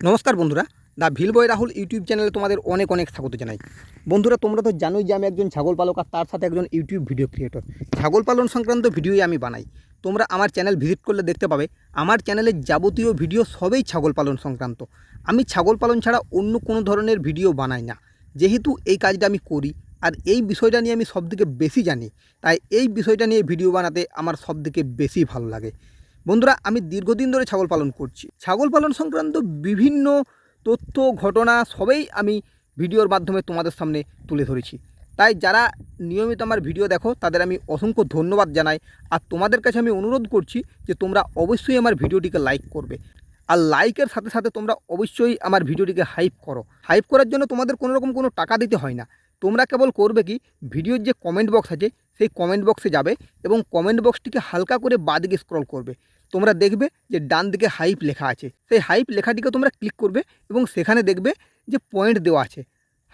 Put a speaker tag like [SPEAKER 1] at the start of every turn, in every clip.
[SPEAKER 1] নমস্কার বন্ধুরা the ভিলবয় Rahul YouTube চ্যানেলে তোমাদের অনেক অনেক স্বাগত জানাই। বন্ধুরা, তোমরা তো জানোই যে আমি একজন ছাগল পালক আর তার সাথে একজন ইউটিউব ভিডিও ক্রিয়েটর। ছাগল পালন সংক্রান্ত ভিডিওই আমি বানাই। তোমরা আমার চ্যানেল ভিজিট করলে দেখতে পাবে, আমার চ্যানেলের যাবতীয় ভিডিও সবেই ছাগল পালন সংক্রান্ত। আমি ছাগল পালন ছাড়া অন্য কোনো ধরনের ভিডিও বানাই না। যেহেতু এই কাজটা আমি করি, আর এই বিষয়টা নিয়ে আমি সবথেকে বেশি জানি, তাই এই বিষয়টা নিয়ে ভিডিও বানাতে আমার সবথেকে বেশি ভালো লাগে। বন্ধুরা, আমি দীর্ঘদিন ধরে ছাগল পালন করছি। ছাগল পালন সংক্রান্ত বিভিন্ন তথ্য, ঘটনা সবেই আমি ভিডিওর মাধ্যমে তোমাদের সামনে তুলে ধরেছি। তাই যারা নিয়মিত আমার ভিডিও দেখো, তাদের আমি অসংখ্য ধন্যবাদ জানাই। আর তোমাদের কাছে আমি অনুরোধ করছি যে তোমরা অবশ্যই আমার ভিডিওটিকে লাইক করবে। আর লাইকের সাথে সাথে তোমরা অবশ্যই আমার ভিডিওটিকে হাইপ করো। হাইপ করার জন্য তোমাদের কোনো রকম কোনো টাকা দিতে হয় না। তোমরা কেবল করবে কি, ভিডিওর যে কমেন্ট বক্স আছে, সেই কমেন্ট বক্সে যাবে এবং কমেন্ট বক্সটিকে হালকা করে বাদিকে স্ক্রল করবে। তোমরা দেখবে যে ডান দিকে হাইপ লেখা আছে। সেই হাইপ লেখাটিকে তোমরা ক্লিক করবে এবং সেখানে দেখবে যে পয়েন্ট দেওয়া আছে।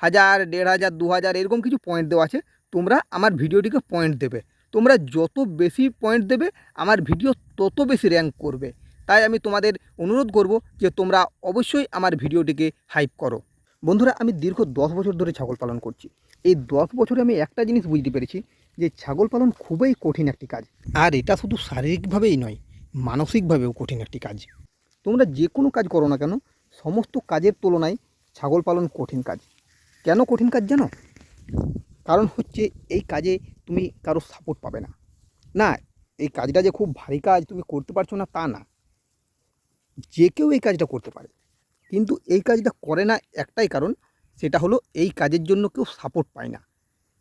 [SPEAKER 1] হাজার, দেড় হাজার, দু হাজার, এরকম কিছু পয়েন্ট দেওয়া আছে। তোমরা আমার ভিডিওটিকে পয়েন্ট দেবে। তোমরা যত বেশি পয়েন্ট দেবে, আমার ভিডিও তত বেশি র্যাঙ্ক করবে। তাই আমি তোমাদের অনুরোধ করব যে তোমরা অবশ্যই আমার ভিডিওটিকে হাইপ করো। বন্ধুরা, আমি দীর্ঘ দশ বছর ধরে ছাগল পালন করছি। এই দশ বছরে আমি একটা জিনিস বুঝতে পেরেছি যে ছাগল পালন খুবই কঠিন একটি কাজ। আর এটা শুধু শারীরিকভাবেই নয় মানসিকভাবেও কঠিন একটি কাজ। তোমরা যে কোনো কাজ করো না কেন, সমস্ত কাজের তুলনায় ছাগল পালন কঠিন কাজ। কেন কঠিন কাজ জানো? কারণ হচ্ছে এই কাজে তুমি কারও সাপোর্ট পাবে না। না, এই কাজটা যে খুব ভারী কাজ তুমি করতে পারছ না, তা না। যে কেউ এই কাজটা করতে পারে। কিন্তু এই কাজটা করে না একটাই কারণ, সেটা হলো এই কাজের জন্য কেউ সাপোর্ট পায় না।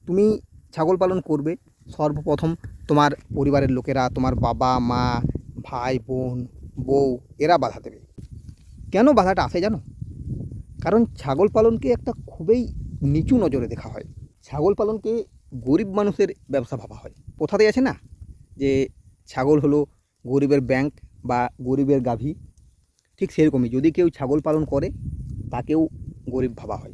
[SPEAKER 1] তুমি ছাগল পালন করবে, সর্বপ্রথম তোমার পরিবারের লোকেরা, তোমার বাবা, মা ভাই, বোন, বউ, এরা বাধা দেবে। কেন বাধাটা আসে জানো? কারণ ছাগল পালনকে একটা খুবই নিচু নজরে দেখা হয়। ছাগল পালনকে গরিব মানুষের ব্যবসা ভাবা হয়। কোথাতেই আছে না? যে ছাগল হলো গরিবের ব্যাংক বা গরিবের গাভী। ঠিক সেরকমই যদি কেউ ছাগল পালন করে, তাকেও গরিব ভাবা হয়।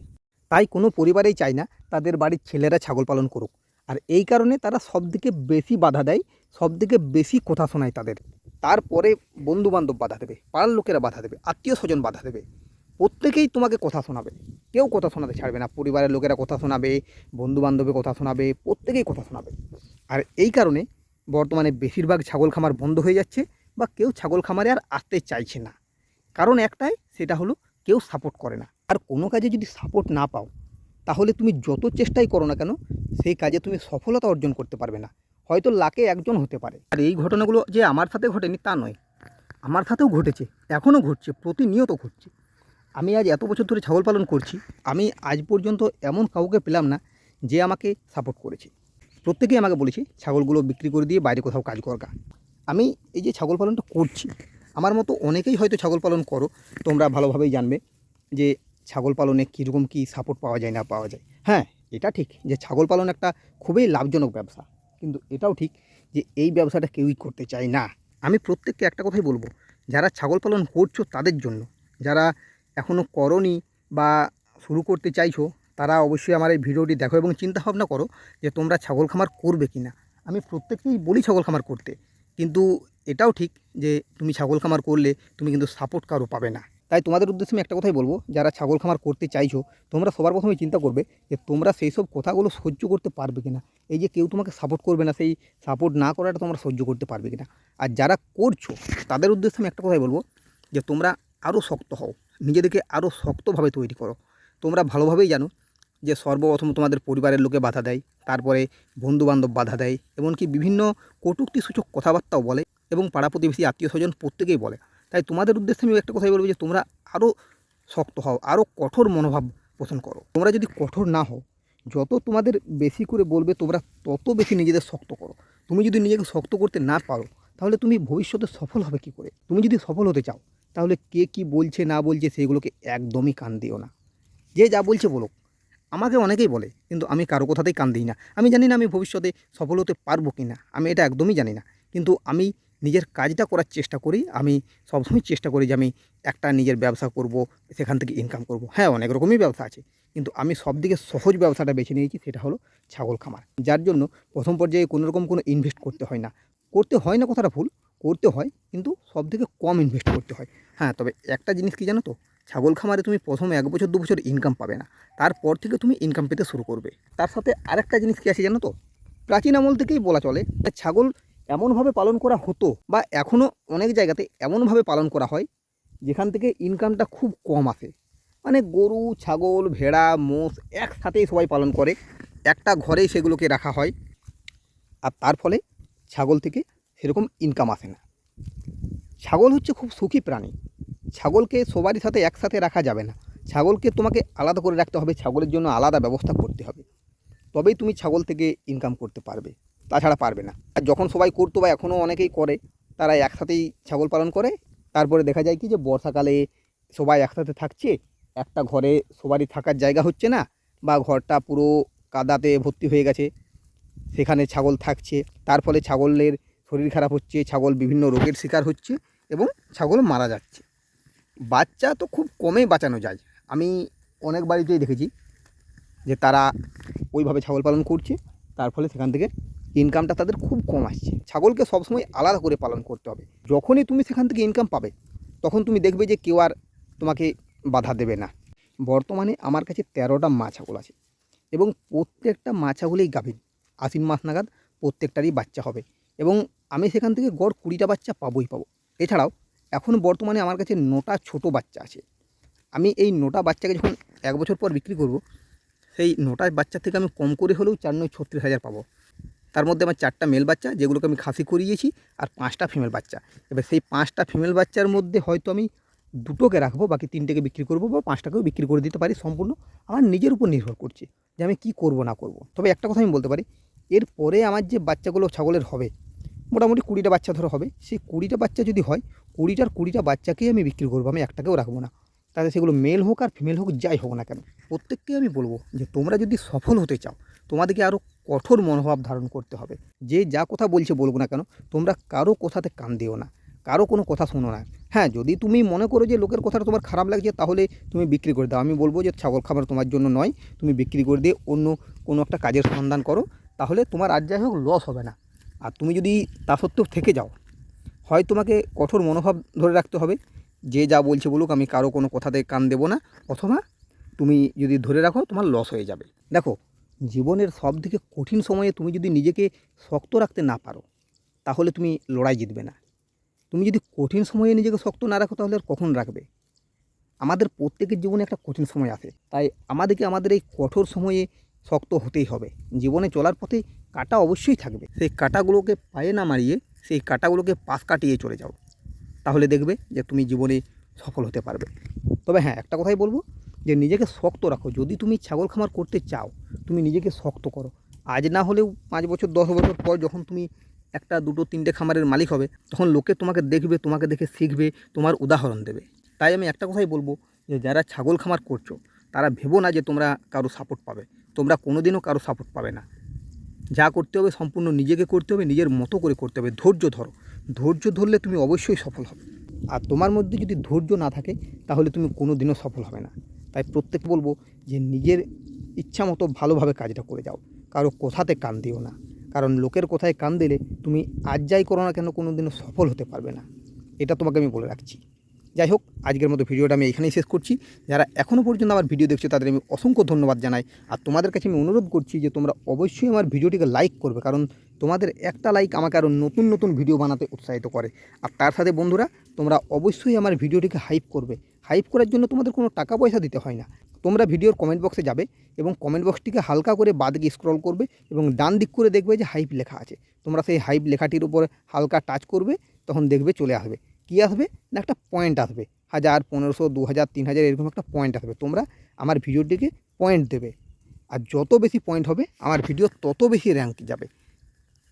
[SPEAKER 1] তাই কোনো পরিবারেই চায় না তাদের বাড়ির ছেলেরা ছাগল পালন করুক। আর এই কারণে তারা সবথেকে বেশি বাধা দেয় সবথেকে বেশি কথা শোনায় তাদের। তারপরে বন্ধু বান্ধব বাধা দেবে, পাড়ার লোকেরা বাধা দেবে, আত্মীয় স্বজন বাধা দেবে। প্রত্যেকেই তোমাকে কথা শোনাবে। কেউ কথা শোনাতে ছাড়বে না, পরিবারের লোকেরা কথা শোনাবে বন্ধু বান্ধবে কথা শোনাবে, প্রত্যেকেই কথা শোনাবে। আর এই কারণে বর্তমানে বেশিরভাগ ছাগল খামার বন্ধ হয়ে যাচ্ছে বা কেউ ছাগল খামারে আর আসতে চাইছে না। কারণ একটাই, সেটা হলো কেউ সাপোর্ট করে না। আর কোনো কাজে যদি সাপোর্ট না পাও, তাহলে তুমি যত চেষ্টাই করো না কেন, সেই কাজে তুমি সফলতা অর্জন করতে পারবে না। হয়তো লাকে একজন হতে পারে। আর এই ঘটনাগুলো যে আমার সাথে ঘটেনি তা নয়। আমার সাথেও ঘটেছে, এখনও ঘটছে, প্রতিনিয়ত ঘটছে। আমি আজ এত বছর ধরে ছাগল পালন করছি, আমি আজ পর্যন্ত এমন কাউকে পেলাম না যে আমাকে সাপোর্ট করেছে। প্রত্যেকেই আমাকে বলেছে, ছাগলগুলো বিক্রি করে দিয়ে বাইরে কোথাও কাজ করগা। আমি এই যে ছাগল পালনটা করছি, আমার মতো অনেকেই হয়তো ছাগল পালন করো, তোমরা ভালোভাবেই জানবে যে ছাগল পালনে কীরকম কী সাপোর্ট পাওয়া যায় না পাওয়া যায়। হ্যাঁ এটা ঠিক যে ছাগল পালন একটা খুবই লাভজনক ব্যবসা। কিন্তু এটাও ঠিক যে এই ব্যবসাটা কেউই করতে চায় না। আমি প্রত্যেককে একটা কথাই বলব, যারা ছাগল পালন করছ তাদের জন্য, যারা এখনও করনি বা শুরু করতে চাইছো, তারা অবশ্যই আমার এই ভিডিওটি দেখো এবং চিন্তা ভাবনা করো যে তোমরা ছাগল খামার করবে কি না আমি প্রত্যেককেই বলি ছাগল খামার করতে, কিন্তু এটাও ঠিক যে তুমি ছাগল খামার করলে তুমি কিন্তু সাপোর্ট কারও পাবে না। তাই তোমাদের উদ্দেশ্যে আমি একটা কথাই বলব, যারা ছাগল খামার করতে চাইছো, তোমরা সবার প্রথমে চিন্তা করবে যে তোমরা সেই সব কথাগুলো সহ্য করতে পারবে কিনা। এই যে কেউ তোমাকে সাপোর্ট করবে না, সেই সাপোর্ট না করাটা তোমরা সহ্য করতে পারবে কিনা। আর যারা করছ, তাদের উদ্দেশ্যে আমি একটা কথাই বলব যে তোমরা আরও শক্ত হও, নিজেদেরকে আরও শক্তভাবে তৈরি করো। তোমরা ভালোভাবেই জানো যে সর্বপ্রথম তোমাদের পরিবারের লোকে বাধা দেয়, তারপরে বন্ধুবান্ধব বাধা দেয়, এমনকি বিভিন্ন কটূক্তি সূচক কথাবার্তাও বলে এবং পাড়া প্রতিবেশী, আত্মীয় স্বজন প্রত্যেকেই বলে। তাই তোমাদের উদ্দেশ্যে আমি একটা কথাই বলব যে তোমরা আরও শক্ত হও আরও কঠোর মনোভাব পোষণ করো। তোমরা যদি কঠোর না হও, যত তোমাদের বেশি করে বলবে তোমরা তত বেশি নিজেদের শক্ত করো। তুমি যদি নিজেকে শক্ত করতে না পারো, তাহলে তুমি ভবিষ্যতে সফল হবে কি করে? তুমি যদি সফল হতে চাও, তাহলে কে কি বলছে না বলছে সেগুলোকে একদমই কান দিও না। যে যা বলছে বলো আমাকে অনেকেই বলে, কিন্তু আমি কারও কথাতেই কান দিই না। আমি জানি না আমি ভবিষ্যতে সফল হতে পারব কি না আমি এটা একদমই জানি না। কিন্তু আমি নিজের কাজটা করার চেষ্টা করি, আমি সবসময় চেষ্টা করি যে আমি একটা নিজের ব্যবসা করব, সেখান থেকে ইনকাম করব। হ্যাঁ অনেক রকমই ব্যবসা আছে, কিন্তু আমি সব সবদিকে সহজ ব্যবসাটা বেছে নিয়েছি, সেটা হলো ছাগল খামার। যার জন্য প্রথম পর্যায়ে কোনো রকম কোনো ইনভেস্ট করতে হয় না। করতে হয় না কথাটা ভুল, করতে হয়, কিন্তু সব থেকে কম ইনভেস্ট করতে হয়। হ্যাঁ তবে একটা জিনিস কি জানো তো? ছাগল খামারে তুমি প্রথম এক বছর, দু বছর ইনকাম পাবে না। তারপর থেকে তুমি ইনকাম পেতে শুরু করবে। তার সাথে আরেকটা জিনিস কী আছে জানো তো? প্রাচীন আমল থেকেই বলা চলে ছাগল এমনভাবে পালন করা হতো বা এখনও অনেক জায়গাতে এমনভাবে পালন করা হয়, যেখান থেকে ইনকামটা খুব কম আসে। মানে গরু, ছাগল, ভেড়া, মোষ একসাথেই সবাই পালন করে। একটা ঘরেই সেগুলোকে রাখা হয়। আর তার ফলে ছাগল থেকে সেরকম ইনকাম আসে না। ছাগল হচ্ছে খুব সুখী প্রাণী। ছাগলকে সবারই সাথে একসাথে রাখা যাবে না। ছাগলকে তোমাকে আলাদা করে রাখতে হবে। ছাগলের জন্য আলাদা ব্যবস্থা করতে হবে। তবেই তুমি ছাগল থেকে ইনকাম করতে পারবে। তাছাড়া পারবে না। আর যখন সবাই করতো বা এখনও অনেকেই করে, তারা একসাথেই ছাগল পালন করে। তারপরে দেখা যায় কি যে বর্ষাকালে সবাই একসাথে থাকছে, একটা ঘরে সবারই থাকার জায়গা হচ্ছে না, বা ঘরটা পুরো কাদাতে ভর্তি হয়ে গেছে, সেখানে ছাগল থাকছে। তার ফলে ছাগলের শরীর খারাপ হচ্ছে, ছাগল বিভিন্ন রোগের শিকার হচ্ছে এবং ছাগল মারা যাচ্ছে। বাচ্চা তো খুব কমই বাঁচানো যায়। আমি অনেক বাড়িতেই দেখেছি যে তারা ওইভাবে ছাগল পালন করছে, তার ফলে সেখান থেকে ইনকামটা তাদের খুব কম আসছে। ছাগলকে সবসময় আলাদা করে পালন করতে হবে। যখনই তুমি সেখান থেকে ইনকাম পাবে, তখন তুমি দেখবে যে কেউ আর তোমাকে বাধা দেবে না। বর্তমানে আমার কাছে তেরোটা মা ছাগল আছে এবং প্রত্যেকটা মা ছাগলেই গাভীন আশ্বিন মাস নাগাদ প্রত্যেকটারই বাচ্চা হবে এবং আমি সেখান থেকে গড় কুড়িটা বাচ্চা পাবোই পাবো। এছাড়াও এখন বর্তমানে আমার কাছে নটা ছোট বাচ্চা আছে। আমি এই নটা বাচ্চাকে যখন এক বছর পর বিক্রি করব, সেই নটা বাচ্চা থেকে আমি কম করে হলেও চার নয় ছত্রিশ হাজার পাবো। তার মধ্যে আমার চারটা মেল বাচ্চা, যেগুলোকে আমি খাসি করিয়েছি, আর পাঁচটা ফিমেল বাচ্চা। এবার সেই পাঁচটা ফিমেল বাচ্চার মধ্যে হয়তো আমি দুটোকে রাখব, বাকি তিনটেকে বিক্রি করব বা পাঁচটাকেও বিক্রি করে দিতে পারি সম্পূর্ণ। আমার নিজের উপর নির্ভর করছে যে আমি কী করব, না করব। তবে একটা কথা আমি বলতে পারি এরপরে আমার যে বাচ্চাগুলো ছাগলের হবে, মোটামুটি কুড়িটা বাচ্চা ধরো হবে, সেই কুড়িটা বাচ্চা যদি হয়, কুড়িটার কুড়িটা বাচ্চাকেই আমি বিক্রি করব, আমি একটাকেও রাখব না। তাহলে সেগুলো মেল হোক আর ফিমেল হোক, যাই হোক না কেন, প্রত্যেককেই আমি বলব যে তোমরা যদি সফল হতে চাও তোমাদেরকে আরও কঠোর মনোভাব ধারণ করতে হবে। যে যা কথা বলছে বলব না কেন, তোমরা কারও কথাতে কান দিও না, কারও কোনো কথা শোনো না। হ্যাঁ যদি তুমি মনে করো যে লোকের কথাটা তোমার খারাপ লাগছে, তাহলে তুমি বিক্রি করে দাও। আমি বলব যে ছাগল খাবার তোমার জন্য নয়, তুমি বিক্রি করে দিয়ে অন্য কোনো একটা কাজের সন্ধান করো, তাহলে তোমার আর যাই হোক লস হবে না। আর তুমি যদি তা সত্ত্বেও থেকে যাও, হয় তোমাকে কঠোর মনোভাব ধরে রাখতে হবে, যে যা বলছে বলুক, আমি কারও কোনো কথাতে কান দেবো না, অথবা তুমি যদি ধরে রাখো, তোমার লস হয়ে যাবে। দেখো জীবনের সব থেকে কঠিন সময়ে তুমি যদি নিজেকে শক্ত রাখতে না পারো, তাহলে তুমি লড়াই জিতবে না। তুমি যদি কঠিন সময়ে নিজেকে শক্ত না রাখো, তাহলে আর কখন রাখবে? আমাদের প্রত্যেকের জীবনে একটা কঠিন সময় আসে তাই আমাদেরকে আমাদের এই কঠোর সময়ে শক্ত হতেই হবে। জীবনে চলার পথে কাটা অবশ্যই থাকবে। সেই কাটাগুলোকে পায়ে না মারিয়ে, সেই কাটাগুলোকে পাশ কাটিয়ে চলে যাও। তাহলে দেখবে যে তুমি জীবনে সফল হতে পারবে। তবে হ্যাঁ একটা কথাই বলব যে নিজেকে শক্ত রাখো। যদি তুমি ছাগল খামার করতে চাও, তুমি নিজেকে শক্ত করো। আজ না হলেও পাঁচ বছর, দশ বছর পর যখন তুমি একটা, দুটো, তিনটে খামারের মালিক হবে, তখন লোকে তোমাকে দেখবে, তোমাকে দেখে শিখবে, তোমার উদাহরণ দেবে। তাই আমি একটা কথাই বলব যে, যারা ছাগল খামার করছ, তারা ভেবো না যে তোমরা কারও সাপোর্ট পাবে। তোমরা কোনোদিনও কারও সাপোর্ট পাবে না। যা করতে হবে সম্পূর্ণ নিজেকে করতে হবে, নিজের মতো করে করতে হবে। ধৈর্য ধরো। ধৈর্য ধরলে তুমি অবশ্যই সফল হবে। আর তোমার মধ্যে যদি ধৈর্য না থাকে, তাহলে তুমি কোনো দিনও সফল হবে না। তাই প্রত্যেক বলব যে নিজের ইচ্ছা মতো ভালোভাবে কাজটা করে যাও। কারও কথাতে কান দিও না। কারণ লোকের কোথায় কান দিলে তুমি আজ যাই করো না কেন কোনো দিনও সফল হতে পারবে না। এটা তোমাকে আমি বলে রাখছি। যাই হোক, আজকের মতো ভিডিওটা আমি এখানেই শেষ করছি। যারা এখনও পর্যন্ত আমার ভিডিও দেখছ, তাদের আমি অসংখ্য ধন্যবাদ জানাই। আর তোমাদের কাছে আমি অনুরোধ করছি যে তোমরা অবশ্যই আমার ভিডিওটিকে লাইক করবে, কারণ তোমাদের একটা লাইক আমাকে আরও নতুন নতুন ভিডিও বানাতে উৎসাহিত করে। আর তার সাথে বন্ধুরা, তোমরা অবশ্যই আমার ভিডিওটিকে হাইপ করবে। হাইপ করার জন্য তোমাদের কোনো টাকা পয়সা দিতে হয় না। তোমরা ভিডিওর কমেন্ট বক্সে যাবে এবং কমেন্ট বক্সটিকে হালকা করে বাদিকে স্ক্রল করবে এবং ডান দিক করে দেখবে যে হাইপ লেখা আছে। তোমরা সেই হাইপ লেখাটির উপর হালকা টাচ করবে, তখন দেখবে চলে আসবে। কী আসবে? না একটা পয়েন্ট আসবে। হাজার, পনেরোশো, দু হাজার, তিন হাজার এরকম একটা পয়েন্ট আসবে। তোমরা আমার ভিডিওটিকে পয়েন্ট দেবে। আর যত বেশি পয়েন্ট হবে, আমার ভিডিও তত বেশি র্যাঙ্ক যাবে।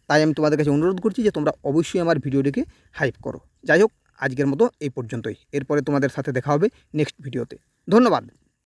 [SPEAKER 1] তাই আমি তোমাদের কাছে অনুরোধ করছি যে তোমরা অবশ্যই আমার ভিডিওটিকে হাইপ করো। যাই হোক আজকের মতো এই পর্যন্তই। এরপরে তোমাদের সাথে দেখা হবে নেক্সট ভিডিওতে ধন্যবাদ।